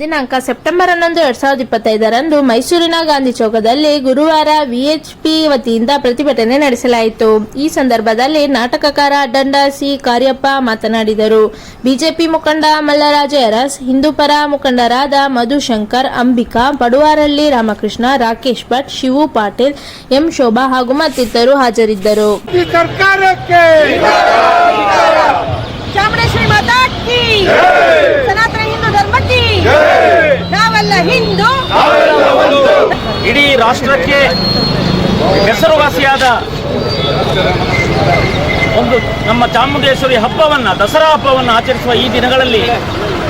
ದಿನಾಂಕ ಸೆಪ್ಟೆಂಬರ್ ಹನ್ನೊಂದು ಎರಡ್ ಸಾವಿರದ ಇಪ್ಪತ್ತೈದರಂದು ಮೈಸೂರಿನ ಗಾಂಧಿ ಚೌಕದಲ್ಲಿ ಗುರುವಾರ ವಿಎಚ್ಪಿ ವತಿಯಿಂದ ಪ್ರತಿಭಟನೆ ನಡೆಸಲಾಯಿತು. ಈ ಸಂದರ್ಭದಲ್ಲಿ ನಾಟಕಕಾರ ಅಡ್ಡಂಡ ಸಿ. ಕಾರ್ಯಪ್ಪ ಮಾತನಾಡಿದರು. ಬಿಜೆಪಿ ಮುಖಂಡ ಮಲ್ಲರಾಜ ಅರಸ್ ಹಿಂದೂಪರ ಮುಖಂಡರಾದ ಮಧುಶಂಕರ್ ಅಂಬಿಕಾ ಪಡುವಾರಳ್ಳಿ ರಾಮಕೃಷ್ಣ ರಾಕೇಶ್ ಭಟ್ ಶಿವು ಪಾಟೀಲ್ ಎಂ. ಶೋಭಾ ಹಾಗೂ ಮತ್ತಿತರರು ಹಾಜರಿದ್ದರು. ಈ ಸರ್ಕಾರಕ್ಕೆ ಚಾಮುಂಡೇಶ್ವರಿ ಮಾತಾ ಕಿ ಸನಾತನ ಹಿಂದೂ ಧರ್ಮ ಕಿ ನಾವೆಲ್ಲ ಹಿಂದೂ ಇಡೀ ರಾಷ್ಟ್ರಕ್ಕೆ ಹೆಸರುವಾಸಿಯಾದ ಒಂದು ನಮ್ಮ ಚಾಮುಂಡೇಶ್ವರಿ ಹಬ್ಬವನ್ನು ದಸರಾ ಹಬ್ಬವನ್ನು ಆಚರಿಸುವ ಈ ದಿನಗಳಲ್ಲಿ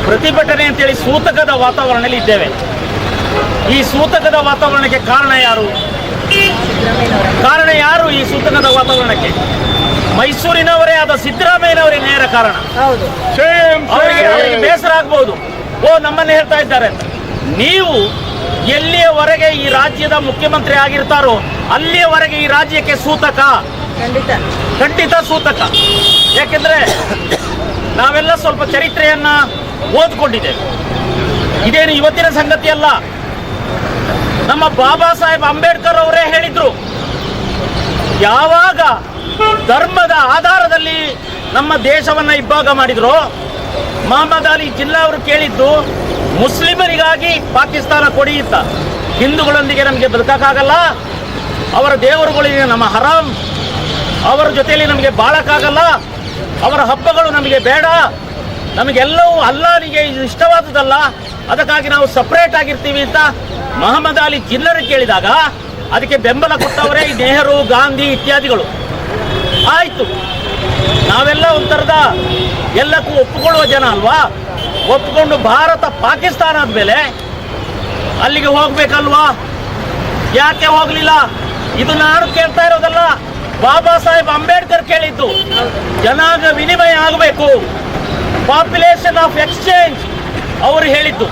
ಪ್ರತಿಭಟನೆ ಅಂತೇಳಿ ಸೂತಕದ ವಾತಾವರಣದಲ್ಲಿ ಇದ್ದೇವೆ. ಈ ಸೂತಕದ ವಾತಾವರಣಕ್ಕೆ ಕಾರಣ ಯಾರು? ಕಾರಣ ಯಾರು ಈ ಸೂತಕದ ವಾತಾವರಣಕ್ಕೆ? ಮೈಸೂರಿನವರೇ ಆದ ಸಿದ್ದರಾಮಯ್ಯನವರೇ ನೇರ ಕಾರಣ. ಅವರಿಗೆ ಅವರಿಗೆ ಬೇಸರ ಆಗ್ಬಹುದು ಓ ನಮ್ಮನ್ನ ಹೇಳ್ತಾ ಇದ್ದಾರೆ ಅಂತ. ನೀವು ಎಲ್ಲಿಯವರೆಗೆ ಈ ರಾಜ್ಯದ ಮುಖ್ಯಮಂತ್ರಿ ಆಗಿರ್ತಾರೋ ಅಲ್ಲಿಯವರೆಗೆ ಈ ರಾಜ್ಯಕ್ಕೆ ಸೂತಕ? ಖಂಡಿತ. ಖಂಡಿತ ಸೂತಕ. ಯಾಕೆಂದ್ರೆ ನಾವೆಲ್ಲ ಸ್ವಲ್ಪ ಚರಿತ್ರೆಯನ್ನ ಓದ್ಕೊಂಡಿದ್ದೇವೆ. ಇದೇನು ಇವತ್ತಿನ ಸಂಗತಿ ಅಲ್ಲ? ನಮ್ಮ ಬಾಬಾ ಸಾಹೇಬ್ ಅಂಬೇಡ್ಕರ್ ಅವರೇ ಹೇಳಿದ್ರು ಯಾವಾಗ ಧರ್ಮದ ಆಧಾರದಲ್ಲಿ ನಮ್ಮ ದೇಶವನ್ನ ಇಬ್ಬಾಗ ಮಾಡಿದ್ರು ಮಹಮ್ಮದ್ ಅಲಿ ಜಿಲ್ಲಾ ಅವರು ಕೇಳಿದ್ದು ಮುಸ್ಲಿಮರಿಗಾಗಿ ಪಾಕಿಸ್ತಾನ ಕೊಡಿ ಅಂತ ಹಿಂದೂಗಳೊಂದಿಗೆ ನಮಗೆ ಬದುಕಕ್ಕಾಗಲ್ಲ. ಅವರ ದೇವರುಗಳಿಗೆ ನಮ್ಮ ಹರಾಮ್ ಅವರ ಜೊತೆಯಲ್ಲಿ ನಮಗೆ ಬಾಳಕ್ಕಾಗಲ್ಲ. ಅವರ ಹಬ್ಬಗಳು ನಮಗೆ ಬೇಡ. ನಮಗೆಲ್ಲವೂ ಅಲ್ಲಾನಿಗೆ ಇಷ್ಟವಾದದಲ್ಲ ಅದಕ್ಕಾಗಿ ನಾವು ಸಪ್ರೇಟ್ ಆಗಿರ್ತೀವಿ ಅಂತ ಮಹಮ್ಮದ್ ಅಲಿ ಜಿಲ್ಲರು ಕೇಳಿದಾಗ ಅದಕ್ಕೆ ಬೆಂಬಲ ಕೊಟ್ಟವರೇ ಈ ನೆಹರು, ಗಾಂಧಿ ಇತ್ಯಾದಿಗಳು. ಆಯಿತು. ನಾವೆಲ್ಲ ಒಂಥರದ ಎಲ್ಲಕ್ಕೂ ಒಪ್ಪಿಕೊಳ್ಳುವ ಜನ ಅಲ್ವಾ? ಒಪ್ಪಿಕೊಂಡು ಭಾರತ ಪಾಕಿಸ್ತಾನ ಆದಮೇಲೆ ಅಲ್ಲಿಗೆ ಹೋಗ್ಬೇಕಲ್ವಾ? ಯಾಕೆ ಹೋಗ್ಲಿಲ್ಲ? ಇದು ನಾನು ಕೇಳ್ತಾ ಇರೋದಲ್ಲ. ಬಾಬಾ ಸಾಹೇಬ್ ಅಂಬೇಡ್ಕರ್ ಕೇಳಿದ್ದು. ಜನಾಂಗ ವಿನಿಮಯ ಆಗಬೇಕು. ಪಾಪ್ಯುಲೇಷನ್ ಆಫ್ ಎಕ್ಸ್ಚೇಂಜ್ ಅವರು ಹೇಳಿದ್ದು.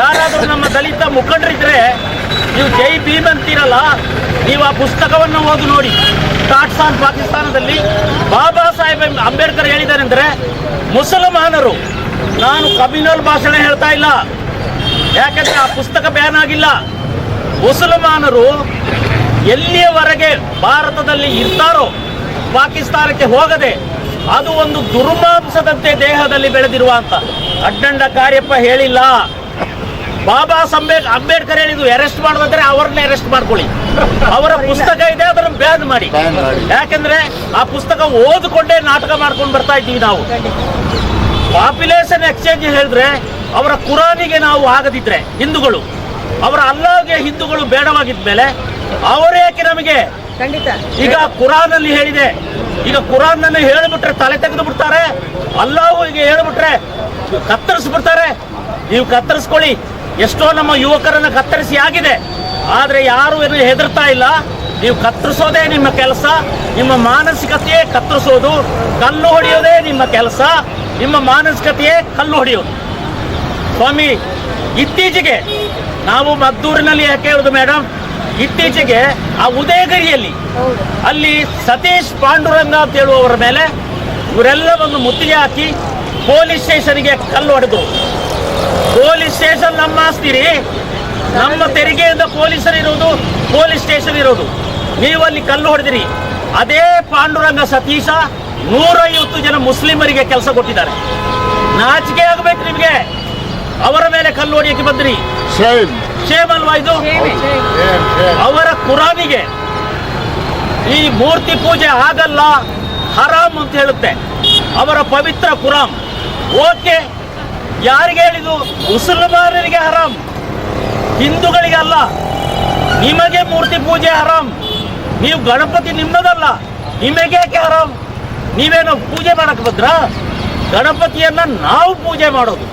ಯಾರಾದರೂ ನಮ್ಮ ದಲಿತ ಮುಖಂಡರಿದ್ರೆ, ನೀವು ಜೈ ಭೀಮ್ ಅಂತೀರಲ್ಲ, ನೀವು ಆ ಪುಸ್ತಕವನ್ನು ಓದಿ ನೋಡಿ. ಥಾಟ್ಸ್ ಆನ್ ಪಾಕಿಸ್ತಾನದಲ್ಲಿ ಬಾಬಾ ಸಾಹೇಬ್ ಅಂಬೇಡ್ಕರ್ ಹೇಳಿದಾರೆಂದ್ರೆ ಮುಸಲ್ಮಾನರು ನಾನು ಕಬಿನಲ್ ಭಾಷಣ ಹೇಳ್ತಾ ಇಲ್ಲ. ಯಾಕಂದ್ರೆ ಆ ಪುಸ್ತಕ ಬ್ಯಾನ್ ಆಗಿಲ್ಲ. ಮುಸಲ್ಮಾನರು ಎಲ್ಲಿಯವರೆಗೆ ಭಾರತದಲ್ಲಿ ಇರ್ತಾರೋ ಪಾಕಿಸ್ತಾನಕ್ಕೆ ಹೋಗದೆ ಅದು ಒಂದು ದುರ್ಮಾಂಸದಂತೆ ದೇಹದಲ್ಲಿ ಬೆಳೆದಿರುವ ಅಂತ. ಅಡ್ಡಂಡ ಕಾರ್ಯಪ್ಪ ಹೇಳಿಲ್ಲ. ಬಾಬಾ ಸಂಬೇಕ್ ಅಂಬೇಡ್ಕರ್ ಹೇಳಿದ್ರು ಅರೆಸ್ಟ್ ಮಾಡೋದಂದ್ರೆ ಅವ್ರನ್ನೇ ಅರೆಸ್ಟ್ ಮಾಡ್ಕೊಳ್ಳಿ. ಅವರ ಪುಸ್ತಕ ಇದೆ ಅದನ್ನು ಬ್ಯಾನ್ ಮಾಡಿ. ಯಾಕಂದ್ರೆ ಆ ಪುಸ್ತಕ ಓದಿಕೊಂಡೇ ನಾಟಕ ಮಾಡ್ಕೊಂಡು ಬರ್ತಾ ಇದ್ದೀವಿ ನಾವು. ಪಾಪ್ಯುಲೇಷನ್ ಎಕ್ಸ್ಚೇಂಜ್ ಹೇಳಿದ್ರೆ ಅವರ ಕುರಾನಿಗೆ ನಾವು ಆಗದಿದ್ರೆ ಹಿಂದೂಗಳು ಅವರ ಅಲ್ಲಾಗೆ ಹಿಂದೂಗಳು ಬೇಡವಾಗಿದ್ಮೇಲೆ ಅವರೇಕೆ ನಮಗೆ? ಖಂಡಿತ. ಈಗ ಕುರಾನ್ ಅಲ್ಲಿ ಹೇಳಿದೆ. ಈಗ ಕುರಾನ್ ಅನ್ನು ಹೇಳಿಬಿಟ್ರೆ ತಲೆ ತೆಗೆದು ಬಿಡ್ತಾರೆ ಅಲ್ಲಾವು ಈಗ ಹೇಳಿಬಿಟ್ರೆ ಕತ್ತರಿಸ್ಬಿಡ್ತಾರೆ. ನೀವು ಕತ್ತರಿಸ್ಕೊಳ್ಳಿ. ಎಷ್ಟೋ ನಮ್ಮ ಯುವಕರನ್ನ ಕತ್ತರಿಸಿ ಆಗಿದೆ. ಆದ್ರೆ ಯಾರು ಏನು ಹೆದರ್ತಾ ಇಲ್ಲ. ನೀವು ಕತ್ತರಿಸೋದೇ ನಿಮ್ಮ ಕೆಲಸ. ನಿಮ್ಮ ಮಾನಸಿಕತೆಯೇ ಕತ್ತರಿಸೋದು. ಕಲ್ಲು ಹೊಡೆಯೋದೇ ನಿಮ್ಮ ಕೆಲಸ. ನಿಮ್ಮ ಮಾನಸಿಕತೆಯೇ ಕಲ್ಲು ಹೊಡೆಯೋದು ಸ್ವಾಮಿ ಇತ್ತೀಚೆಗೆ ನಾವು ಮದ್ದೂರಿನಲ್ಲಿ ಯಾಕೆ ಹೇಳುದು ಮೇಡಮ್ ಇತ್ತೀಚೆಗೆ ಆ ಉದಯಗಿರಿಯಲ್ಲಿ ಅಲ್ಲಿ ಸತೀಶ್ ಪಾಂಡುರಂಗ ಅಂತ ಹೇಳುವವರ ಮೇಲೆ ಇವರೆಲ್ಲ ಒಂದು ಮುತ್ತಿಗೆ ಹಾಕಿ ಪೊಲೀಸ್ ಸ್ಟೇಷನ್ಗೆ ಕಲ್ಲು ಹೊಡೆದು. ಪೊಲೀಸ್ ಸ್ಟೇಷನ್ ನಮ್ಮ ಆಸ್ತಿರಿ ನಮ್ಮ ತೆರಿಗೆಯಿಂದ ಪೊಲೀಸರು ಇರೋದು ಪೊಲೀಸ್ ಸ್ಟೇಷನ್ ಇರೋದು ನೀವು ಅಲ್ಲಿ ಕಲ್ಲು ಹೊಡೆದಿರಿ. ಅದೇ ಪಾಂಡುರಂಗ ಸತೀಶ ನೂರೈವತ್ತು ಜನ ಮುಸ್ಲಿಮರಿಗೆ ಕೆಲಸ ಕೊಟ್ಟಿದ್ದಾರೆ. ನಾಚಿಕೆ ಆಗಬೇಕು ನಿಮಗೆ. ಅವರ ಮೇಲೆ ಕಲ್ಲು ಹೊಡೆಯಕ್ಕೆ ಬಂದ್ರಿ. ಶೈಮ್. ಅಲ್ವಾ ಇದು? ಅವರ ಕುರಾನಿಗೆ ಈ ಮೂರ್ತಿ ಪೂಜೆ ಆಗಲ್ಲ ಹರಾಮ್ ಅಂತ ಹೇಳುತ್ತೆ. ಅವರ ಪವಿತ್ರ ಕುರಾನ್ ಓಕೆ ಯಾರಿಗೆ ಹೇಳಿದು ಮುಸಲ್ಮಾನರಿಗೆ ಹರಾಮ್. ಹಿಂದೂಗಳಿಗೆ ಅಲ್ಲ. ನಿಮಗೆ ಮೂರ್ತಿ ಪೂಜೆ ಹರಾಮ್. ನೀವು ಗಣಪತಿ ನಿಮ್ಮದಲ್ಲ. ನಿಮಗೆ ಯಾಕೆ ಹರಾಮ್? ನೀವೇನು ಪೂಜೆ ಮಾಡಕ್ ಬಂದ್ರ? ಗಣಪತಿಯನ್ನ ನಾವು ಪೂಜೆ ಮಾಡೋದು.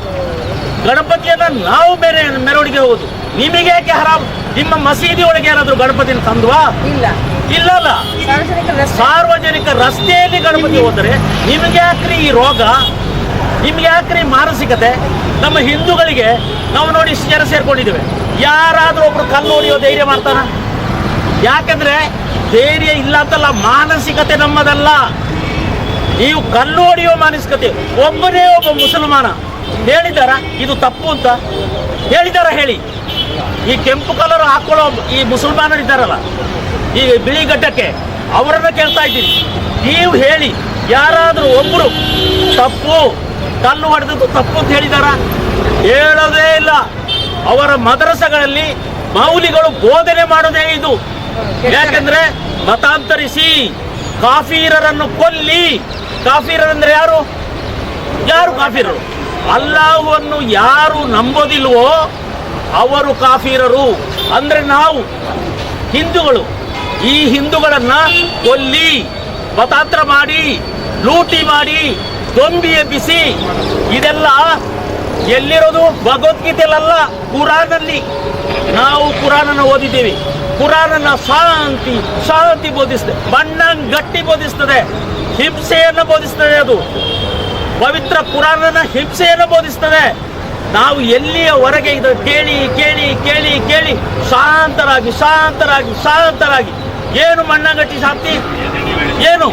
ಗಣಪತಿಯನ್ನ ನಾವು ಬೇರೆ ಮೆರವಣಿಗೆ ಹೋಗೋದು. ನಿಮಗೆ ಯಾಕೆ ಹರಾಮ್? ನಿಮ್ಮ ಮಸೀದಿ ಒಳಗೆ ಏನಾದ್ರು ಗಣಪತಿನ ತಂದ್ವಾ? ಇಲ್ಲ. ಇಲ್ಲಲ್ಲ ಸಾರ್ವಜನಿಕ ಸಾರ್ವಜನಿಕ ರಸ್ತೆಯಲ್ಲಿ ಗಣಪತಿ ಹೋದರೆ ನಿಮಗೆ ಯಾಕ್ರಿ ಈ ರೋಗ? ನಿಮ್ಗೆ ಯಾಕ್ರಿ ಮಾನಸಿಕತೆ? ನಮ್ಮ ಹಿಂದೂಗಳಿಗೆ ನಾವು ನೋಡಿ ಇಷ್ಟು ಜನ ಸೇರ್ಕೊಂಡಿದ್ದೇವೆ. ಯಾರಾದರೂ ಒಬ್ರು ಕಲ್ಲು ಹೊಡೆಯೋ ಧೈರ್ಯ ಮಾಡ್ತಾನ ಯಾಕಂದ್ರೆ ಧೈರ್ಯ ಇಲ್ಲ ಅಂತಲ್ಲ ಮಾನಸಿಕತೆ ನಮ್ಮದಲ್ಲ. ನೀವು ಹೊಡೆಯುವ ಮಾನಸಿಕತೆ. ಒಬ್ಬನೇ ಒಬ್ಬ ಮುಸಲ್ಮಾನ. ಹೇಳಿದಾರ, ಇದು ತಪ್ಪು ಅಂತ. ಹೇಳಿದಾರ, ಹೇಳಿ. ಈ ಕೆಂಪು ಕಲರ್ ಹಾಕೊಳ್ಳೋ ಈ ಮುಸಲ್ಮಾನರಿದ್ದಾರಲ್ಲ ಈ ಬಿಳಿ ಗಡ್ಡಕ್ಕೆ ಅವರನ್ನ ಕೇಳ್ತಾ ಇದ್ದೀನಿ. ನೀವು ಹೇಳಿ, ಯಾರಾದರೂ ಒಬ್ಬರು ತಪ್ಪು, ಕಲ್ಲು ಹೊಡೆದದ್ದು ತಪ್ಪು ಅಂತ ಹೇಳಿದಾರ? ಹೇಳೋದೇ ಇಲ್ಲ. ಅವರ ಮದರಸಗಳಲ್ಲಿ ಮೌಲಿಗಳು ಬೋಧನೆ ಮಾಡೋದೇ ಇದು. ಯಾಕಂದ್ರೆ ಮತಾಂತರಿಸಿ, ಕಾಫೀರರನ್ನು ಕೊಲ್ಲಿ. ಕಾಫೀರರಂದ್ರೆ ಯಾರು? ಯಾರು ಕಾಫಿರರು? ಅಲ್ಲಾಹವನ್ನು ಯಾರು ನಂಬೋದಿಲ್ವೋ ಅವರು ಕಾಫಿರರು. ಅಂದರೆ ನಾವು, ಹಿಂದೂಗಳು. ಈ ಹಿಂದೂಗಳನ್ನ ಕೊಲ್ಲಿ ಮತಾಂತರ ಮಾಡಿ, ಲೂಟಿ ಮಾಡಿ ದೊಂಬಿ ಎಬ್ಬಿಸಿ, ಇದೆಲ್ಲ ಎಲ್ಲಿರೋದು? ಭಗವದ್ಗೀತೆಯಲ್ಲ ಕುರಾನಲ್ಲಿ. ನಾವು ಕುರಾನನ್ನು ಓದಿದ್ದೀವಿ. ಕುರಾನನ್ನ ಶಾಂತಿ ಶಾಂತಿ ಬೋಧಿಸ್ತದೆ. ಬಣ್ಣ ಗಟ್ಟಿ ಬೋಧಿಸ್ತದೆ. ಹಿಂಸೆಯನ್ನು ಬೋಧಿಸ್ತದೆ ಅದು. ಪವಿತ್ರ ಪುರಾಣನ ಹಿಂಸೆಯನ್ನು ಬೋಧಿಸ್ತದೆ. ನಾವು ಎಲ್ಲಿಯವರೆಗೆ ಇದು ಕೇಳಿ ಕೇಳಿ ಕೇಳಿ ಕೇಳಿ, ಶಾಂತರಾಗಿ ಶಾಂತರಾಗಿ ಶಾಂತರಾಗಿ. ಏನು ಮಣ್ಣಗಟ್ಟಿ ಶಾಂತಿ? ಏನು?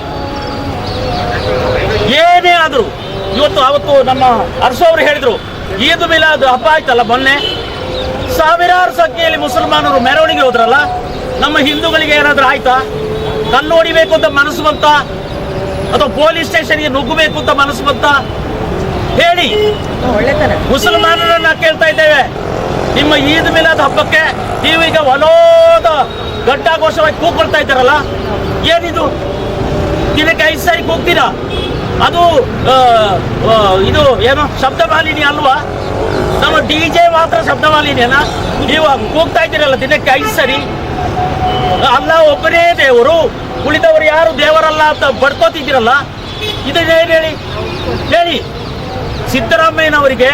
ಏನೇ ಆದರೂ. ಇವತ್ತು, ಅವತ್ತು ನಮ್ಮ ಅರಸವರು ಅವರು ಹೇಳಿದ್ರು, ಈದ್ ಮಿಲಾದ್ ಹಬ್ಬ ಆಯ್ತಲ್ಲ ಮೊನ್ನೆ? ಸಾವಿರಾರು ಸಂಖ್ಯೆಯಲ್ಲಿ ಮುಸಲ್ಮಾನರು ಮೆರವಣಿಗೆ ಹೋದ್ರಲ್ಲ? ನಮ್ಮ ಹಿಂದೂಗಳಿಗೆ ಏನಾದರೂ ಆಯ್ತಾ? ಕಲ್ಲು ಹೊಡಿಬೇಕು ಅಂತ ಮನಸ್ಸು ಬಂತ? ಅಥವಾ ಪೊಲೀಸ್ ಸ್ಟೇಷನ್ಗೆ ನುಗ್ಗಬೇಕು ಅಂತ ಮನಸ್ಸು ಬಂತ? ಹೇಳಿ. ಮುಸಲ್ಮಾನರನ್ನ ಕೇಳ್ತಾ ಇದ್ದೇವೆ. ನಿಮ್ಮ ಈದ್ ಮಿಲಾದ್ ಹಬ್ಬಕ್ಕೆ ನೀವೀಗ ಒಲೋದ ಗಡ್ಡಾಘೋಷವಾಗಿ ಕೂಗ್ಕೊಳ್ತಾ ಇದ್ದಾರಲ್ಲ? ಏನಿದು? ದಿನಕ್ಕೆ ಐದು ಸಾರಿ ಕೂಗ್ತೀರಾ? ಅದು ಇದು ಏನು ಶಬ್ದ ಮಾಲಿನ್ಯ ಅಲ್ವಾ? ನಮ್ಮ ಡಿ ಜೆ ಮಾತ್ರ ಶಬ್ದ ಮಾಲಿನ್ಯನ ನೀವು ಕೂಗ್ತಾ ಇದ್ದೀರಲ್ಲ ದಿನಕ್ಕೆ ಐದು ಸರಿ? ಅಲ್ಲ ಒಬ್ಬನೇ ದೇವರು ಉಳಿದವರು ಯಾರು ದೇವರಲ್ಲ ಅಂತ ಬಡ್ಕೋತಿದ್ದೀರಲ್ಲ ಇದನ್ನೇನು ಹೇಳಿ? ಹೇಳಿ. ಸಿದ್ದರಾಮಯ್ಯನವರಿಗೆ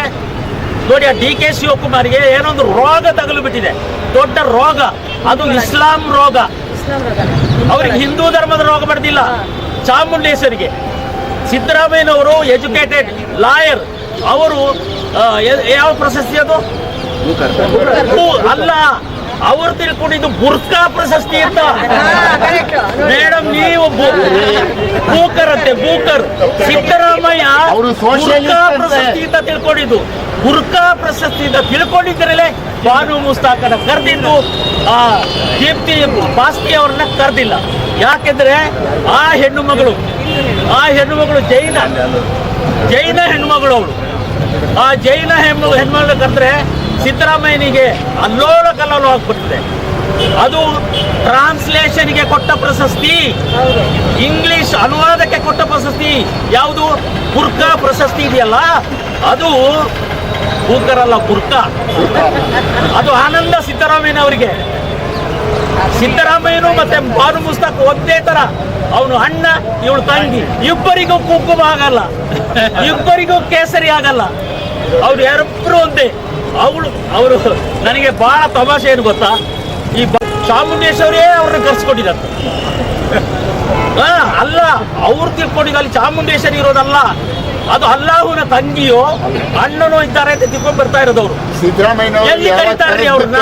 ನೋಡಿ ಆ ಡಿ ಕೆ ಶಿವಕುಮಾರ್ಗೆ ಏನೊಂದು ರೋಗ ತಗಲು ಬಿಟ್ಟಿದೆ. ದೊಡ್ಡ ರೋಗ. ಅದು ಇಸ್ಲಾಂ ರೋಗ. ಅವ್ರಿಗೆ ಹಿಂದೂ ಧರ್ಮದ ರೋಗ ಬಡ್ದಿಲ್ಲ ಚಾಮುಂಡೇಶ್ವರಿಗೆ. ಸಿದ್ದರಾಮಯ್ಯನವರು ಎಜುಕೇಟೆಡ್ ಲಾಯರ್. ಅವರು ಯಾವ ಪ್ರಶಸ್ತಿ ಅದು? ಅಲ್ಲ ಅವರು ತಿಳ್ಕೊಂಡಿದ್ದು ಬುರ್ಕಾ ಪ್ರಶಸ್ತಿ ಅಂತ. ಮೇಡಮ್ ನೀವು ಬೂಕರ್ ಅಂತೆ ಬೂಕರ್. ಸಿದ್ದರಾಮಯ್ಯ ಬುರ್ಕಾ ಪ್ರಶಸ್ತಿ ಅಂತ ತಿಳ್ಕೊಂಡಿದ್ದು. ಬುರ್ಕಾ ಪ್ರಶಸ್ತಿ ಅಂತ ತಿಳ್ಕೊಂಡಿದ್ದರಲ್ಲೇ ಬಾನು ಮುಸ್ತಾಕನ ಕರೆದಿದ್ದು ಆ ದೀಪ್ತಿ ಬಾಸ್ಕಿ ಅವ್ರನ್ನ ಕರೆದಿಲ್ಲ. ಯಾಕೆಂದ್ರೆ ಆ ಹೆಣ್ಣು ಮಗಳು ಆ ಹೆಣ್ಣು ಮಗಳು ಜೈನ ಜೈನ ಹೆಣ್ಮಗಳು ಅವಳು. ಆ ಜೈನ ಹೆಣ್ಣು ಹೆಣ್ಮಗಳು ಕರೆದ್ರೆ ಸಿದ್ದರಾಮಯ್ಯನಿಗೆ ಅಲ್ಲೋಲ ಕಲ್ಲೋಲ ಆಗ್ಬಿಟ್ಟಿದೆ ಅದು ಟ್ರಾನ್ಸ್ಲೇಷನ್ಗೆ ಕೊಟ್ಟ ಪ್ರಶಸ್ತಿ ಇಂಗ್ಲಿಷ್ ಅನುವಾದಕ್ಕೆ ಕೊಟ್ಟ ಪ್ರಶಸ್ತಿ, ಯಾವುದು? ಪುರ್ಕ ಪ್ರಶಸ್ತಿ ಇದೆಯಲ್ಲ? ಅದು ಕೂಕರಲ್ಲ ಕುರ್ಕಾ. ಅದು ಆನಂದ ಸಿದ್ದರಾಮಯ್ಯನವರಿಗೆ. ಸಿದ್ದರಾಮಯ್ಯನು ಮತ್ತೆ ಬಾನು ಮುಸ್ತಾಕ್ ಒಂದೇ ತರ ಅವನು ಅಣ್ಣ, ಇವಳು ತಂಗಿ. ಇಬ್ಬರಿಗೂ ಕುಂಕುಮ ಆಗಲ್ಲ. ಇಬ್ಬರಿಗೂ ಕೇಸರಿ ಆಗಲ್ಲ. ಅವ್ರು ಯಾರೊಬ್ಬರು ಒಂದೇ. ಅವಳು ಅವರು ನನಗೆ ಬಹಳ ತಮಾಷೆ ಏನು ಗೊತ್ತಾ? ಈ ಚಾಮುಂಡೇಶ್ವರಿಯೇ ಅವ್ರನ್ನ ಕರ್ಸ್ಕೊಂಡಿದ್ದಾರೆ ಅಲ್ಲ ಅವ್ರು ತಿಳ್ಕೊಂಡಿದ್ದು ಅಲ್ಲಿ ಚಾಮುಂಡೇಶ್ವರಿ ಇರೋದಲ್ಲ. ಅದು ಅಲ್ಲಾಹುನ ತಂಗಿಯೋ ಅಣ್ಣನೋ ಇದ್ದಾರೆ ಅಂತ ತಿಳ್ಕೊಂಡ್ ಬರ್ತಾ ಇರೋದು ಅವರು. ಸಿದ್ದರಾಮಯ್ಯನವರು ಎಲ್ಲಿ ಕರೀತಾರೆ ಅವ್ರನ್ನ?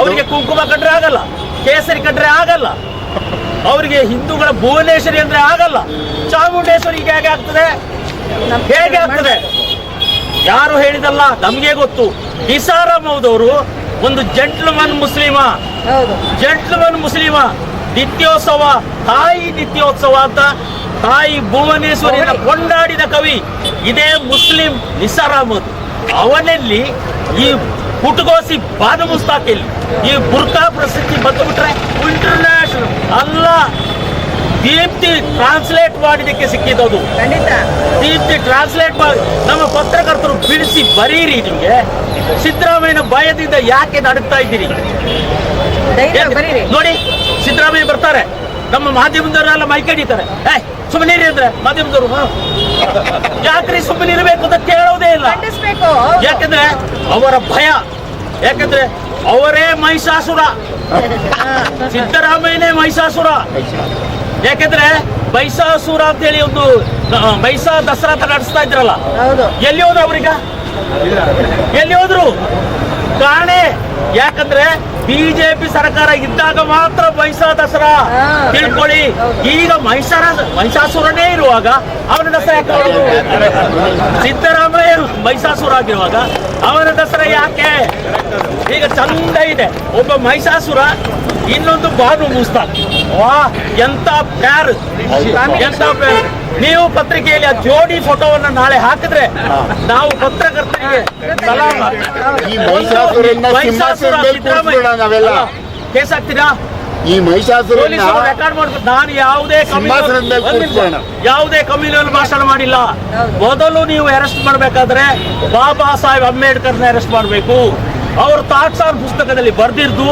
ಅವರಿಗೆ ಕುಂಕುಮ ಕಂಡ್ರೆ ಆಗಲ್ಲ ಕೇಸರಿ ಕಂಡ್ರೆ ಆಗಲ್ಲ. ಅವರಿಗೆ ಹಿಂದೂಗಳ ಭುವನೇಶ್ವರಿ ಅಂದ್ರೆ ಆಗಲ್ಲ. ಚಾಮುಂಡೇಶ್ವರಿಗೆ ಹೇಗೆ ಆಗ್ತದೆ? ಹೇಗೆ ಆಗ್ತದೆ? ಯಾರು ಹೇಳಿದಲ್ಲ? ನಮಗೆ ಗೊತ್ತು. ನಿಸಾರಾಮ್ ಅವ್ರು ಒಂದು ಜೆಂಟ್ಲ್ಮನ್ ಮುಸ್ಲಿಮ. ಜೆಂಟ್ಲ್ಮನ್ ಮುಸ್ಲಿಮ. ನಿತ್ಯೋತ್ಸವ ತಾಯಿ ನಿತ್ಯೋತ್ಸವ ಅಂತ ತಾಯಿ ಭುವನೇಶ್ವರಿ ಕೊಂಡಾಡಿದ ಕವಿ. ಇದೇ ಮುಸ್ಲಿಂ ನಿಸಾರ್ ಅಹಮದ್ ಅವನಲ್ಲಿ ಈ ಪುಟಗೋಸಿ ಬಾದ ಈ ಬುರ್ಕಾ ಪ್ರಸಿದ್ಧಿ ಬಂದುಬಿಟ್ರೆ ಇಂಟರ್ನ್ಯಾಷನಲ್ ಅಲ್ಲ. ದೀಪ್ತಿ ಟ್ರಾನ್ಸ್ಲೇಟ್ ಮಾಡಿದಕ್ಕೆ ಸಿಕ್ಕಿದ್ದು ಖಂಡಿತ. ದೀಪ್ತಿ ಟ್ರಾನ್ಸ್ಲೇಟ್ ಮಾಡಿ ನಮ್ಮ ಪತ್ರಕರ್ತರು ಬಿಡಿಸಿ ಬರೀರಿ ನಿಮಗೆ. ಸಿದ್ದರಾಮಯ್ಯನ ಭಯದಿಂದ ಯಾಕೆ ನಡುತ್ತಾ ಇದ್ದೀರಿ? ನೋಡಿ ಸಿದ್ದರಾಮಯ್ಯ ಬರ್ತಾರೆ. ನಮ್ಮ ಮಾಧ್ಯಮದವರೆಲ್ಲ ಮೈಕಡಿತಾರೆ ಏ ಸುಮ್ಮನೆ ಅಂದ್ರೆ ಮಾಧ್ಯಮದವರು. ಯಾಕ್ರಿ ಸುಮ್ಮನೆ ಇರಬೇಕು ಅಂತ ಕೇಳೋದೇ ಇಲ್ಲ. ಯಾಕಂದ್ರೆ ಅವರ ಭಯ ಯಾಕಂದ್ರೆ ಅವರೇ ಮಹಿಷಾಸುರ. ಸಿದ್ದರಾಮಯ್ಯನೇ ಮಹಿಷಾಸುರ. ಯಾಕಂದ್ರೆ ಅಂತ ಹೇಳಿ ಒಂದು ಮೈಸಾ ದಸರಾ ನಡೆಸ್ತಾ ಇದ್ರಲ್ಲ. ಎಲ್ಲಿ ಹೋದ್ರು ಅವ್ರೀಗ? ಎಲ್ಲಿ ಹೋದ್ರು? ಕಾಣೆ. ಯಾಕಂದ್ರೆ ಬಿಜೆಪಿ ಸರ್ಕಾರ ಇದ್ದಾಗ ಮಾತ್ರ ಮಹಿಷಾ ದಸರಾ. ತಿಳ್ಕೊಳ್ಳಿ. ಈಗ ಮಹಿಷಾರ ಮಹಿಷಾಸುರನೇ ಇರುವಾಗ ಅವನ ದಸರಾ? ಸಿದ್ದರಾಮಯ್ಯ ಮಹಿಷಾಸುರ ಆಗಿರುವಾಗ ಅವನ ದಸರಾ ಯಾಕೆ? ಈಗ ಚಂದ ಇದೆ. ಒಬ್ಬ ಮಹಿಷಾಸುರ ಇನ್ನೊಂದು ಬಾನು ಮುಸ್ತಾಕ್. ವಾ ಎಂತ ಪ್ಯಾರ್. ಎಂತ ಪ್ಯಾರ್. ನೀವು ಪತ್ರಿಕೆಯಲ್ಲಿ ಆ ಜೋಡಿ ಫೋಟೋವನ್ನ ನಾಳೆ ಹಾಕಿದ್ರೆ ನಾವು ಪತ್ರಕರ್ತರಿಗೆ ಕೇಸಾಗ್ತೀರಾ ಈ ಮಹಿಷಾಸುರನ್ನ ಮಹಿಷಾಸುರ. ಕೇಸ್ ಹಾಕ್ತೀರಾ? ಈ ನಾನು ಯಾವುದೇ. ಯಾವುದೇ ಕಮ್ಯುನಲ್ ಭಾಷಣ ಮಾಡಿಲ್ಲ. ಮೊದಲು ನೀವು ಅರೆಸ್ಟ್ ಮಾಡಬೇಕಾದ್ರೆ ಬಾಬಾ ಸಾಹೇಬ್ ಅಂಬೇಡ್ಕರ್ನ ಅರೆಸ್ಟ್ ಮಾಡಬೇಕು. ಅವರು ತಾಟ್ಸಾನ್ ಪುಸ್ತಕದಲ್ಲಿ ಬರೆದಿದ್ದು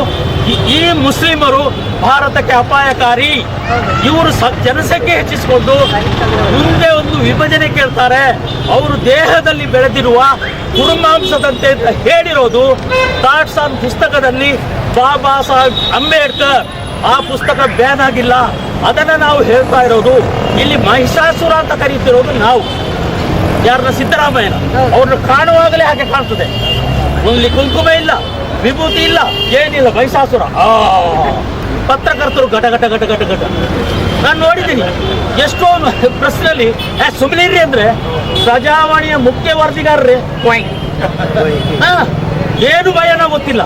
ಈ ಮುಸ್ಲಿಮರು ಭಾರತಕ್ಕೆ ಅಪಾಯಕಾರಿ. ಇವರು ಜನಸಂಖ್ಯೆ ಹೆಚ್ಚಿಸಿಕೊಂಡು ಮುಂದೆ ಒಂದು ವಿಭಜನೆ ಕೇಳ್ತಾರೆ. ಅವರು ದೇಹದಲ್ಲಿ ಬೆಳೆದಿರುವ ಕುರುಮಾಂಸದಂತೆ ಅಂತ ಹೇಳಿರೋದು ತಾಟ್ಸಾನ್ ಪುಸ್ತಕದಲ್ಲಿ ಬಾಬಾ ಸಾಹೇಬ್ ಅಂಬೇಡ್ಕರ್. ಆ ಪುಸ್ತಕ ಬ್ಯಾನ್ ಆಗಿಲ್ಲ. ಅದನ್ನ ನಾವು ಹೇಳ್ತಾ ಇರೋದು ಇಲ್ಲಿ ಮಹಿಷಾಸುರ ಅಂತ ಕರೀತಿರೋದು ನಾವು. ಯಾರನ್ನ ಸಿದ್ದರಾಮಯ್ಯನ. ಅವ್ರನ್ನ ಕಾಣುವಾಗಲೇ ಹಾಗೆ ಕಾಣ್ತದೆ. ಒಂದು ಕುಂಕುಮ ಇಲ್ಲ ವಿಭೂತಿ ಇಲ್ಲ ಏನಿಲ್ಲ ಮಹಿಷಾಸುರ. ಆ ಪತ್ರಕರ್ತರು ಘಟ ಘಟ ಘಟ ಘಟ ಘಟ. ನಾನು ನೋಡಿದ್ದೀನಿ. ಎಷ್ಟೋ ಪ್ರಶ್ನೆಯಲ್ಲಿ ಸುಮ್ಮನಿರಿ ಅಂದ್ರೆ ಪ್ರಜಾವಾಣಿಯ ಮುಖ್ಯ ವರದಿಗಾರರೇ. ಹಾ, ಏನು ಭಯನ ಗೊತ್ತಿಲ್ಲ.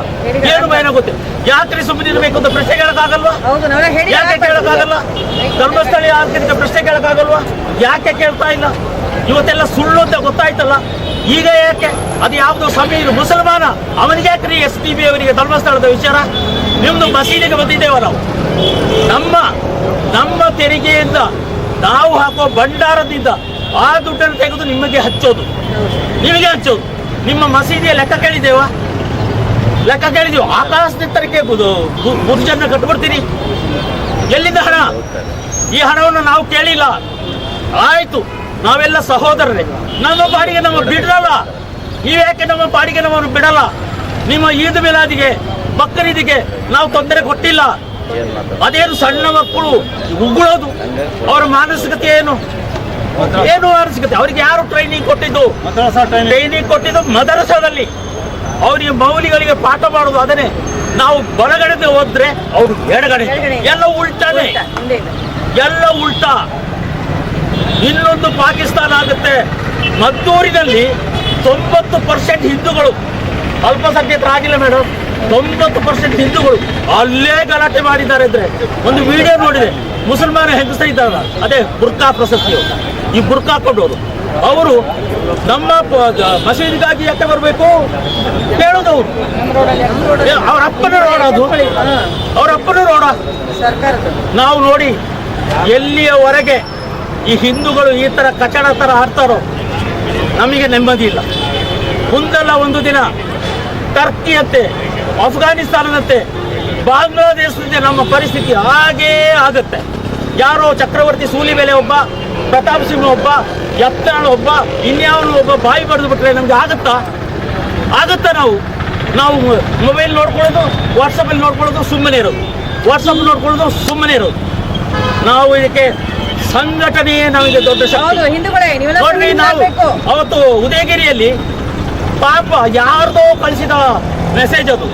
ಏನು ಭಯನ ಗೊತ್ತಿಲ್ಲ. ಯಾತ್ರೆ ಸುಮ್ಮನಿರ್ಬೇಕು ಅಂತ ಪ್ರಶ್ನೆ ಕೇಳಕ್ಕಾಗಲ್ವಾ? ಯಾಕೆ ಕೇಳಕ್ಕಾಗಲ್ಲ? ಧರ್ಮಸ್ಥಳ ಪ್ರಶ್ನೆ ಕೇಳಕ್ಕಾಗಲ್ವಾ? ಯಾಕೆ ಕೇಳ್ತಾ ಇಲ್ಲ? ಇವತ್ತೆಲ್ಲ ಸುಳ್ಳು ಅಂತ ಗೊತ್ತಾಯ್ತಲ್ಲ? ಈಗ ಯಾಕೆ? ಅದು ಯಾವುದೋ ಸಮೀರ್ ಮುಸಲ್ಮಾನ, ಅವನಿಗೆ ಯಾಕ್ರಿ ಎಸ್ ಪಿ ಬಿ ಅವರಿಗೆ ಧರ್ಮಸ್ಥಳದ ವಿಚಾರ? ನಿಮ್ದು ಮಸೀದಿಗೆ ಬಂದಿದ್ದೇವ ನಾವು. ನಮ್ಮ ನಮ್ಮ ತೆರಿಗೆಯಿಂದ ನಾವು ಹಾಕುವ ಭಂಡಾರದಿಂದ ಆ ದುಡ್ಡನ್ನು ತೆಗೆದು ನಿಮಗೆ ಹಚ್ಚೋದು. ನಿಮಗೆ ಹಚ್ಚೋದು. ನಿಮ್ಮ ಮಸೀದಿಯ ಲೆಕ್ಕ ಕೇಳಿದ್ದೇವಾ? ಲೆಕ್ಕ ಕೇಳಿದೀವಿ ಆಕಾಶದೆತ್ತರಕ್ಕೆ ಬುರ್ಜನ್ನ ಕಟ್ಬಿಡ್ತೀರಿ. ಎಲ್ಲಿದ್ದ ಹಣ? ಈ ಹಣವನ್ನು ನಾವು ಕೇಳಿಲ್ಲ. ಆಯ್ತು. ನಾವೆಲ್ಲ ಸಹೋದರರೇ. ನಮ್ಮ ಪಾಡಿಗೆ ನಮ್ಮ ಬಿಡಲ್ಲ. ನೀವು ಯಾಕೆ ನಮ್ಮ ಪಾಡಿಗೆ ನಮ್ಮನ್ನು ಬಿಡಲ್ಲ? ನಿಮ್ಮ ಈದ್ ಮಿಲಾದಿಗೆ ಬಕ್ರೀದಿಗೆ ನಾವು ತೊಂದರೆ ಕೊಟ್ಟಿಲ್ಲ. ಅದೇನು ಸಣ್ಣ ಮಕ್ಕಳು ಉಗುಳೋದು. ಅವರ ಮಾನಸಿಕತೆ ಏನು? ಏನು ಮಾನಸಿಕತೆ? ಅವರಿಗೆ ಯಾರು ಟ್ರೈನಿಂಗ್ ಕೊಟ್ಟಿದ್ದು? ಟ್ರೈನಿಂಗ್ ಕೊಟ್ಟಿದ್ದು ಮದರಸಾದಲ್ಲಿ. ಅವರಿಗೆ ಮೌಲಿಗಳಿಗೆ ಪಾಠ ಮಾಡೋದು ಅದನ್ನೇ. ನಾವು ಬಲಗಡೆ ಹೋದ್ರೆ ಅವ್ರು ಎಡಗಡೆ. ಎಲ್ಲ ಉಲ್ಟಾನೆ. ಎಲ್ಲ ಉಲ್ಟಾ. ಇನ್ನೊಂದು ಪಾಕಿಸ್ತಾನ ಆಗುತ್ತೆ. ಮದ್ದೂರಿನಲ್ಲಿ ತೊಂಬತ್ತು ಪರ್ಸೆಂಟ್ ಹಿಂದೂಗಳು. ಅಲ್ಪಸಂಖ್ಯಾತರಾಗಿಲ್ಲ ಮೇಡಮ್ ತೊಂಬತ್ತು ಪರ್ಸೆಂಟ್ ಹಿಂದೂಗಳು ಅಲ್ಲೇ ಗಲಾಟೆ ಮಾಡಿದ್ದಾರೆ ಅಂದ್ರೆ ಒಂದು ವಿಡಿಯೋ ನೋಡಿದೆ. ಮುಸಲ್ಮಾನ ಹೆಂಗಸ ಇದ್ದಾರಲ್ಲ ಅದೇ ಬುರ್ಕಾ ಪ್ರಶಸ್ತಿ ಈ ಬುರ್ಕಾ ಕೊಡೋರು ಅವರು ನಮ್ಮ ಮಸೀದಿಗಾಗಿ ಯಾಕೆ ಬರಬೇಕು? ಕೇಳೋದವ್ರು. ಅವ್ರ ಅಪ್ಪನ ರೋಡ ಅದು. ಅವ್ರ ಅಪ್ಪನ ರೋಡ ನಾವು ನೋಡಿ ಎಲ್ಲಿಯವರೆಗೆ ಈ ಹಿಂದೂಗಳು ಈ ಥರ ಕಚಡ ಥರ ಆಡ್ತಾರೋ, ನಮಗೆ ನೆಮ್ಮದಿ ಇಲ್ಲ. ಮುಂದೆಲ್ಲ ಒಂದು ದಿನ ಟರ್ಕಿಯಂತೆ ಅಫ್ಘಾನಿಸ್ತಾನದಂತೆ ಬಾಂಗ್ಲಾದೇಶದಂತೆ ನಮ್ಮ ಪರಿಸ್ಥಿತಿ ಹಾಗೇ ಆಗುತ್ತೆ. ಯಾರೋ ಚಕ್ರವರ್ತಿ ಸೂಲಿಬೆಲೆ ಒಬ್ಬ, ಪ್ರತಾಪ್ ಸಿಂಹ ಒಬ್ಬ, ಯತ್ನಾಳ್ ಒಬ್ಬ, ಇನ್ಯಾವನು ಒಬ್ಬ ಬಾಯಿ ಬಡಿದು ಬಿಟ್ರೆ ನಮ್ಗೆ ಆಗುತ್ತಾ? ಆಗುತ್ತಾ ನಾವು? ನಾವು ಮೊಬೈಲ್ ನೋಡ್ಕೊಳ್ಳೋದು ವಾಟ್ಸಪ್ಪಲ್ಲಿ ನೋಡ್ಕೊಳ್ಳೋದು ಸುಮ್ಮನೆ ಇರೋದು. ವಾಟ್ಸಪ್ ನೋಡ್ಕೊಳ್ಳೋದು ಸುಮ್ಮನೆ ಇರೋದು. ನಾವು ಇದಕ್ಕೆ ಸಂಘಟನೆಯೇ ನಮಗೆ ದೊಡ್ಡ ಶಕ್ತಿ. ನಾವು ಅವತ್ತು ಉದಯಗಿರಿಯಲ್ಲಿ ಪಾಪ ಯಾರ್ದೋ ಕಳಿಸಿದ ಮೆಸೇಜ್ ಅದು.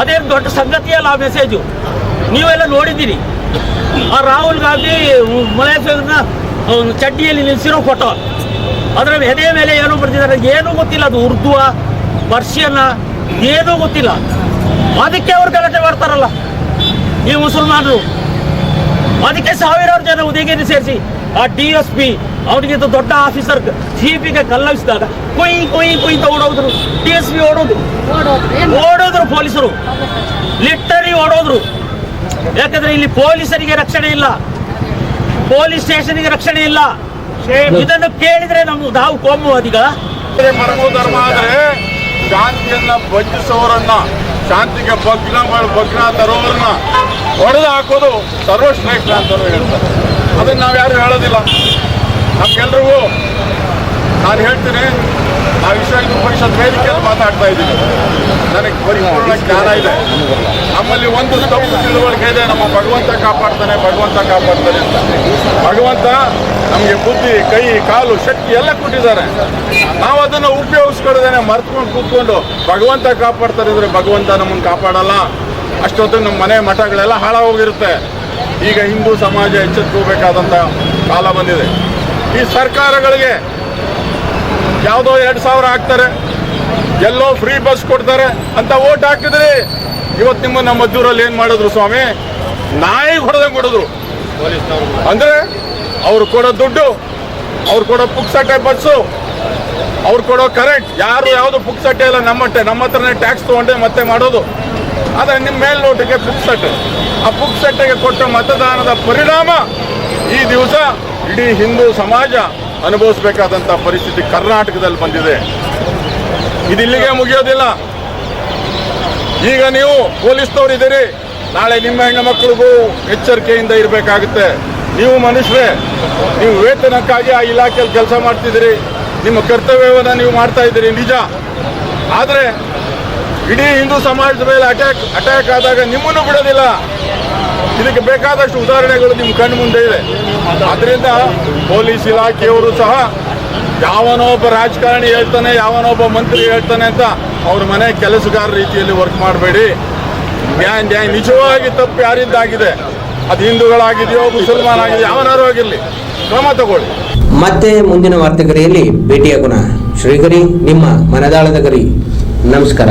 ಅದೇ ದೊಡ್ಡ ಸಂಗತಿಯಲ್ಲ ಆ ಮೆಸೇಜು ನೀವೆಲ್ಲ ನೋಡಿದ್ದೀರಿ. ಆ ರಾಹುಲ್ ಗಾಂಧಿ ಮುಲಾಯಫರ್ನ ಚಡ್ಡಿಯಲ್ಲಿ ನಿಲ್ಲಿಸಿರೋ ಫೋಟೋ ಅದರ ಎದೆ ಮೇಲೆ ಏನು ಬರ್ತಿದ್ದಾರೆ ಏನೂ ಗೊತ್ತಿಲ್ಲ ಅದು ಉರ್ದುವ ಪರ್ಷಿಯನ್ನ ಏನೂ ಗೊತ್ತಿಲ್ಲ. ಅದಕ್ಕೆ ಅವ್ರು ಗಲಾಟೆ ಮಾಡ್ತಾರಲ್ಲ. ಈ ಮುಸಲ್ಮಾನರು. ಅದಕ್ಕೆ ಸಾವಿರಾರು ಜನ ಉದಯಗಿರಿ ಸೇರಿಸಿ ಆ ಡಿ ಎಸ್ ಪಿ ಅವನಿಗೆ ದೊಡ್ಡ ಆಫೀಸರ್ ಜಿಪಿಗೆ ಕಲ್ಲಿಸಿದಾಗ ಕೊಯ್ ಕೊಯ್ ಕೊಯ್ ಓಡೋದ್ರು. ಡಿ ಎಸ್ ಪಿ ಓಡೋದು. ಓಡೋದ್ರು ಪೊಲೀಸರು. ಲಿಟರಿ ಓಡೋದ್ರು. ಯಾಕಂದ್ರೆ ಇಲ್ಲಿ ಪೊಲೀಸರಿಗೆ ರಕ್ಷಣೆ ಇಲ್ಲ. ಪೊಲೀಸ್ ಸ್ಟೇಷನ್ಗೆ ರಕ್ಷಣೆ ಇಲ್ಲ. ಇದನ್ನು ಕೇಳಿದ್ರೆ ನಮ್ಗೆ ನಾವು ಕೋಮು ಅದೀಗ ಧರ್ಮ ಆದರೆ ಶಾಂತಿಯನ್ನ ಭಜಿಸೋರನ್ನ ಶಾಂತಿಗೆ ಭಗ್ನ ಭಗ್ನ ತರೋರನ್ನ ಹೊಡೆದು ಹಾಕೋದು ಸರ್ವಶ್ರೇಷ್ಠ ಅಂತ ಹೇಳ್ತಾರೆ. ಅದನ್ನು ನಾವು ಯಾರು ಹೇಳೋದಿಲ್ಲ. ನಮ್ಗೆಲ್ರಿಗೂ ನಾನು ಹೇಳ್ತೀನಿ, ಆ ವಿಶ್ವ ಪರಿಷತ್ ವೇದಿಕೆಯಲ್ಲಿ ಮಾತಾಡ್ತಾ ಇದ್ದೀನಿ. ನನಗೆ ಪರಿಪೂರ್ಣ ಜ್ಞಾನ ಇದೆ. ನಮ್ಮಲ್ಲಿ ಒಂದು ತಪ್ಪು ತಿಳುವಳಿಕೆ ಇದೆ, ನಮ್ಮ ಭಗವಂತ ಕಾಪಾಡ್ತಾನೆ ಭಗವಂತ ಕಾಪಾಡ್ತಾನೆ ಅಂತ. ಭಗವಂತ ನಮಗೆ ಬುದ್ಧಿ, ಕೈ, ಕಾಲು, ಶಕ್ತಿ ಎಲ್ಲ ಕೊಟ್ಟಿದ್ದಾರೆ. ನಾವು ಅದನ್ನು ಉಪಯೋಗಿಸ್ಕೊಳ್ದೇನೆ ಮರ್ತ್ಕೊಂಡು ಕೂತ್ಕೊಂಡು ಭಗವಂತ ಕಾಪಾಡ್ತಾರೆ ಅಂದರೆ ಭಗವಂತ ನಮ್ಮನ್ನು ಕಾಪಾಡಲ್ಲ. ಅಷ್ಟೊತ್ತಿಗೆ ನಮ್ಮ ಮನೆ ಮಠಗಳೆಲ್ಲ ಹಾಳಾಗೋಗಿರುತ್ತೆ. ಈಗ ಹಿಂದೂ ಸಮಾಜ ಎಚ್ಚೆತ್ಕೋಬೇಕಾದಂಥ ಕಾಲ ಬಂದಿದೆ. ಈ ಸರ್ಕಾರಗಳಿಗೆ ಯಾವುದೋ ಎರಡು ಸಾವಿರ ಹಾಕ್ತಾರೆ, ಎಲ್ಲೋ ಫ್ರೀ ಬಸ್ ಕೊಡ್ತಾರೆ ಅಂತ ಓಟ್ ಹಾಕಿದ್ರಿ ಇವತ್ತು ನಿಮ್ಮ ನಮ್ಮ ಮದ್ದೂರಲ್ಲಿ ಏನು ಮಾಡಿದ್ರು ಸ್ವಾಮಿ? ನಾಯಿ ಹೊಡೆದಂಗೆ ಕೊಡಿದ್ರು ಅಂದರೆ ಅವ್ರು ಕೊಡೋ ದುಡ್ಡು, ಅವ್ರು ಕೊಡೋ ಪುಕ್ಸಟ್ಟೆ ಬಸ್ಸು ಅವ್ರು ಕೊಡೋ ಕರೆಂಟ್ ಯಾರು ಯಾವುದು ಪುಕ್ಸಟ್ಟೆ ಇಲ್ಲ ನಮ್ಮಟ್ಟೆ ನಮ್ಮ ಹತ್ರನೇ ಟ್ಯಾಕ್ಸ್ ತೊಗೊಂಡೆ ಮತ್ತೆ ಮಾಡೋದು. ಆದರೆ ನಿಮ್ಮ ಮೇಲ್ನೋಟಕ್ಕೆ ಬುಕ್ ಸೆಟ್ ಆ ಪುಕ್ಸಟ್ಟೆಗೆ ಕೊಟ್ಟ ಮತದಾನದ ಪರಿಣಾಮ ಈ ದಿವಸ ಇಡೀ ಹಿಂದೂ ಸಮಾಜ ಅನುಭವಿಸಬೇಕಾದಂಥ ಪರಿಸ್ಥಿತಿ ಕರ್ನಾಟಕದಲ್ಲಿ ಬಂದಿದೆ. ಇದು ಇಲ್ಲಿಗೆ ಮುಗಿಯೋದಿಲ್ಲ. ಈಗ ನೀವು ಪೊಲೀಸ್ನವ್ರು ಇದ್ದೀರಿ. ನಾಳೆ ನಿಮ್ಮ ಹೆಣ್ಣು ಮಕ್ಕಳಿಗೂ ಎಚ್ಚರಿಕೆಯಿಂದ ಇರಬೇಕಾಗುತ್ತೆ. ನೀವು ಮನುಷ್ಯರೇ, ನೀವು ವೇತನಕ್ಕಾಗಿ ಆ ಇಲಾಖೆಯಲ್ಲಿ ಕೆಲಸ ಮಾಡ್ತಿದ್ದೀರಿ. ನಿಮ್ಮ ಕರ್ತವ್ಯವನ್ನು ನೀವು ಮಾಡ್ತಾ ಇದ್ದೀರಿ, ನಿಜ. ಆದರೆ ಇಡೀ ಹಿಂದೂ ಸಮಾಜದ ಮೇಲೆ ಅಟ್ಯಾಕ್ ಅಟ್ಯಾಕ್ ಆದಾಗ ನಿಮ್ಮನ್ನು ಬಿಡೋದಿಲ್ಲ. ಇದಕ್ಕೆ ಬೇಕಾದಷ್ಟು ಉದಾಹರಣೆಗಳು ನಿಮ್ಮ ಕಣ್ಣು ಮುಂದೆ ಇದೆ. ಅದರಿಂದ ಪೊಲೀಸ್ ಇಲಾಖೆಯವರು ಸಹ ಯಾವನೊಬ್ಬ ರಾಜಕಾರಣಿ ಹೇಳ್ತಾನೆ ಯಾವನೊಬ್ಬ ಮಂತ್ರಿ ಹೇಳ್ತಾನೆ ಅಂತ ಅವ್ರ ಮನೆ ಕೆಲಸಗಾರ ರೀತಿಯಲ್ಲಿ ವರ್ಕ್ ಮಾಡಬೇಡಿ. ನ್ಯಾಯ ನ್ಯಾಯ ನಿಜವಾಗಿ ತಪ್ಪು ಯಾರಿದ್ದಾಗಿದೆ ಅದು ಹಿಂದೂಗಳಾಗಿದೆಯೋ ಮುಸಲ್ಮಾನ್ ಆಗಿದೆ ಯಾವನಾರು ಆಗಿರಲಿ. ಕ್ರಮ ತಗೊಳ್ಳಿ. ಮತ್ತೆ ಮುಂದಿನ ವಾರ್ತೆಗರಿಯಲ್ಲಿ ಭೇಟಿಯಾಗೋಣ. ಶ್ರೀಗರಿ ನಿಮ್ಮ ಮನದಾಳದ ಗರಿ. ನಮಸ್ಕಾರ.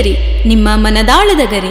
ಶ್ರೀಗರಿ ನಿಮ್ಮ ಮನದಾಳದ ಗರಿ.